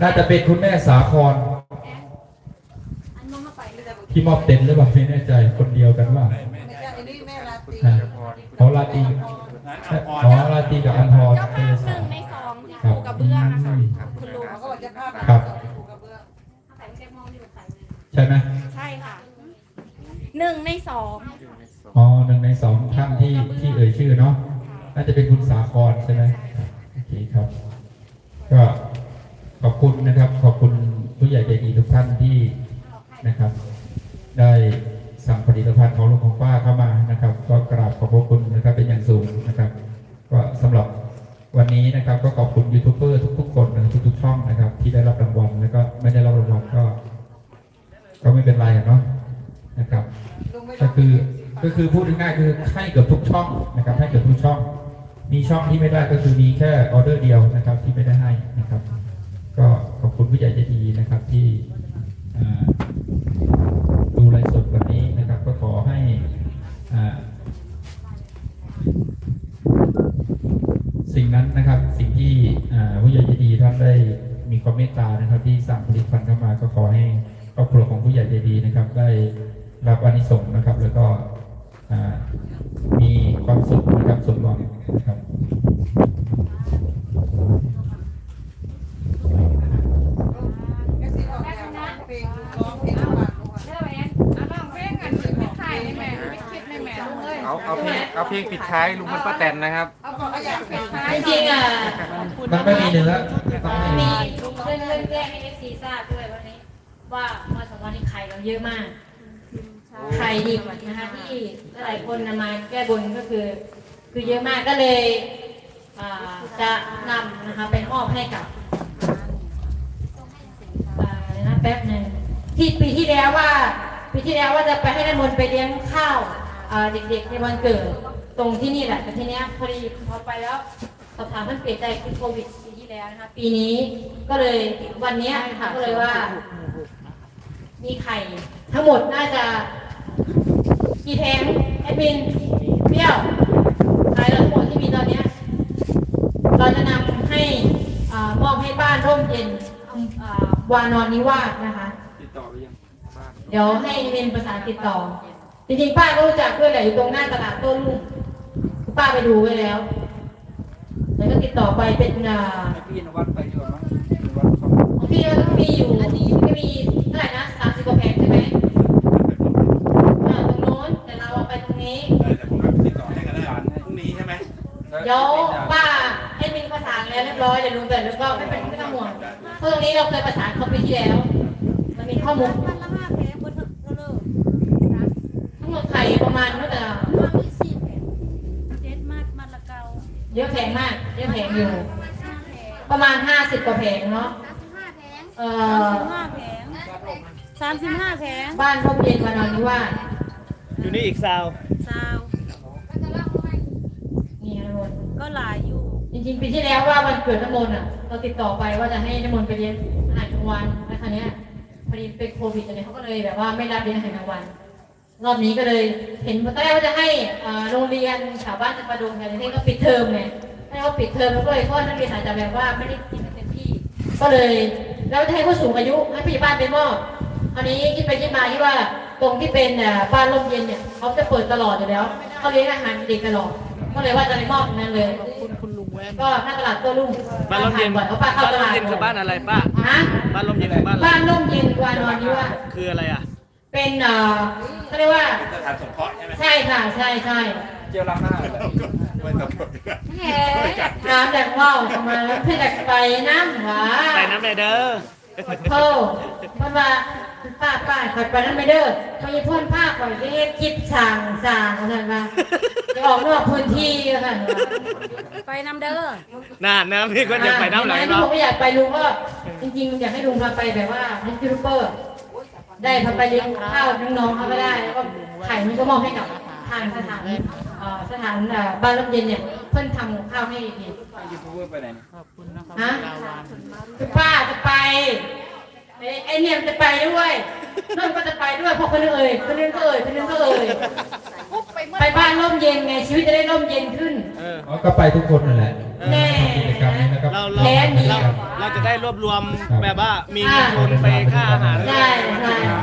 น่าจะเป็นคุณแม่สาครอันนู้นเข้าไปเลยแต่ที่มอบเต็นท์หรือเปล่าไม่แน่ใจคนเดียวกันว่าไม่ใช่อันนี้แม่ลาตีอ่าเขาลาตีอ๋อลาตีกับอันพรเจ้าเอภาพอหนึ่งในสองที่ปูกระเบื้องนะคะคุณลุงเขาก็บอกจะภาพครับผูกกระเบื้องใช่ไหมใช่ค่ะหนึ่งในสองอ๋อหนึ่งในสองท่านที่ที่เอ่ยชื่อเนาะน่าจะเป็นคุณสาครใช่ไหมโอเคครับ ก็ขอบ คุณนะครับ ขอบคุณผู้ใหญ่ใจดีทุกท่านที่นะครับ ได้สั่งผลิตภัณฑ์ของลุงของป้าเข้ามานะครับ ก็กราบขอบพระคุณนะครับเป็นอย่างสูงนะครับ ก็สำหรับวันนี้นะครับ ก็ขอบคุณยูทูบเบอร์ทุกๆคนทุกๆช่องนะครับ ที่ได้รับรางวัลแล้วก็ไม่ได้รับรางวัลก็ ก็ไม่เป็นไรเนาะนะครับ ก็คือก็คือพูดง่ายๆคือให้เกือบทุกช่องนะครับ ให้เกือบทุกช่อง มีช่องที่ไม่ได้ก็คือมีแค่ออเดอร์เดียวนะครับ ที่ไม่ได้ให้นะครับ ก็ขอบคุณผู้ใหญ่ใจดีนะครับที่อ่าดูไลฟ์สดวันนี้นะครับ ก็ขอให้สิ่งนั้นนะครับสิ่งที่ผู้ใหญ่ใจดีท่านได้มีความเมตตานะครับ ที่สั่งผลิตภัณฑ์เข้ามาก็ขอให้ครอบครัวของผู้ใหญ่ใจดีนะครับ ได้รับอานิสงส์นะครับ แล้วก็มีความสุขนะครับสมหวังนะครับ แค่สิออกแนวเพลงร้องเพลงฝากลุงอะ เด้อแม่เอาลองเพลงกันไม่ถ่ายในแม่ไม่คิดในแม่ลุง เลยเอาเอาเพลงเอาเพลงปิดท้ายลุงพลป้าแตนนะครับ เอาบอกขยับเพลงจริงๆอะมันไม่มีเนื้อต้องให้มีมีเรื่องเรื่องแรกให้เอฟซีทราบด้วยวันนี้ ว่ามาสองวันนี้ไข่เราเยอะมากไข่ดิบนะคะที่หลายคนนำมาแก้บนก็คือ คือเยอะมากก็เลยอ่าจะนำนะคะไปมอบให้กับอ่าเดี๋ยวนะแป๊บหนึ่งที่ปีที่แล้วว่าปีที่แล้วว่าจะไปให้น้ำมนต์ไปเลี้ยงข้าว อ่าเด็กๆในวันเกิดตรงที่นี่แหละแต่ทีเนี้ยพอดีพอไปแล้วสอบถามท่านเปลี่ยนใจคือโควิดปีที่แล้วนะคะปีนี้ก็เลยวันเนี้ยค่ะก็เลยว่า มีไข่ทั้งหมดน่าจะกี่แผงแอดมินเปรี้ยวไข่ทั้งหมดที่มีตอนเนี้ยเราจะนำให้อ่ามอบให้บ้านร่มเย็นอำอ่าวานอนนิวาสนะคะ ติดต่อไปยังบ้าน เดี๋ยวให้เมนประสานติดต่อ จริงๆป้าก็รู้จักเพื่อนแหละอยู่ตรงหน้าตลาดโต้รุ่งป้าไปดูไว้แล้วแล้วก็ติดต่อไปเป็นอ่าให้พี่นวัดไปดีกว่ามั้งนวัดเขาของพี่ก็มีอยู่อันนี้ก็มีเท่าไหร่นะสามสิบกว่าแผงใช่ไหมอ่าตรงโน้นแต่เราเอาไปตรงนี้ได้แต่ผมติดต่อให้กันได้พรุ่งนี้ใช่ไหมเดี๋ยวป้าให้มินประสานแล้วเรียบร้อยเดี๋ยวลุงแต่แล้วก็ไม่เป็นไม่ต้องห่วงเพราะตรงนี้เราเคยประสานเขาปีที่แล้ว มันมีข้อมูล วันละห้าเพลงบนเลิก ทั้งหมดไข่ประมาณนู่นแต่ ว่ามีสี่เพลงเจ็ดมัดมัดละเกา เยอะแผงมาก เยอะแผงอยู่ห้าเพลงประมาณห้าสิบกว่าแผงเนาะห้าเพลงเอ่อสามสิบห้าเพลงบ้านร่มเย็นมานอนนิวาสอยู่นี่อีกซาวสาวนี่นะทุกคนก็หลายอยู่ จริงๆปีที่แล้วว่าวันเกิดน้ำมนต์อะ เราติดต่อไปว่าจะให้น้ำมนต์ไปเลี้ยงอาหารกลางวันแล้วคราวเนี้ยพอดีเป็นโควิดอะไรเขาก็เลยแบบว่าไม่รับเลี้ยงอาหารกลางวัน รอบนี้ก็เลย เห็นตอนแรกว่าจะให้อ่าโรงเรียนแถวบ้านจัประดุงแถวนี้ก็ปิดเทอมไงให้เขาปิดเทอมแล้วก็เลยข้อนักเรียนอาจจะแบบว่าไม่ได้กินกันเต็มที่ ก็เลยแล้วจะให้ผู้สูงอายุให้ผู้ใหญ่บ้านเป็นมอบอันนี้คิดไปคิดมาที่ว่าตรงที่เป็นอ่าบ้านร่มเย็นเนี่ยเขาจะเปิดตลอดอยู่แล้วเขาเลี้ยงอาหารเด็กตลอดก็เลยว่าจะไปมอบตรงนั้นเลยคุณคุณลุงแว่นก็หน้าตลาดตัวลุงบ้านลมเย็นผ่ก่อนเขาป้าเข้าบ้านตลมลาดเย็นคือบ้านอะไรป้าฮะบ้านลมเย็นคือบ้านอะไรบ้านร่มเย็นวานอนนี่ว่าคืออะไรอะ เป็นเอ่อเขาเรียกว่าสถานสงเคราะห์ใช่ไหมใช่ค่ะใช่ใช่เจียวล้างหน้าเลยไม่ต้องกดแหมน้ำแดงว่าวเข้ามาแล้วเพื่อจะไปน้ำหวาใส่น้ำเลยเด้อเท่าเพราะว่าป้าป้าขอยไปนั่นไม่เด้อเขาจะพ่นผ้าข่อยไปเฮ็ดคลิปสั่งสั่งเขาท่านว่าจะออกนอกพื้นที่เขาท่านว่าไปนำเด้อน่าน้ำพี่ก็จะไปน้ำไหลที่เนาะผมไม่อยากไปลุงก็จริงๆอยากให้ลุงพาไปแบบว่าให้ยูทูบเบอร์ ได้พาไปเลี้ยงข้าวน้องๆเขาก็ได้แล้วก็ไข่มันก็มอบให้กับทางสถานเอ่อสถานเอ่อบ้านลมเย็นเนี่ยเพิ่นทำข้าวให้กิน ยูทูบเบอร์ไปไหนฮะคือป้าจะไปไอ้ไอ้เนี่ยมันจะไปด้วยนุ่นก็จะไปด้วยเพราะคนนึงเอ่ยคนนึงก็เอ่ยคนนึงก็เอ่ยไปบ้านร่มเย็นไงชีวิตจะได้ร่มเย็นขึ้น เออ อ๋อก็ไปทุกคนนั่นแหละแน่กิจกรรมนี้นะครับ เราเราแพ้หนีเราเราจะได้รวบรวมแบบว่ามีเงินทุนไปค่าอาหาร ได้ใช่ฮะ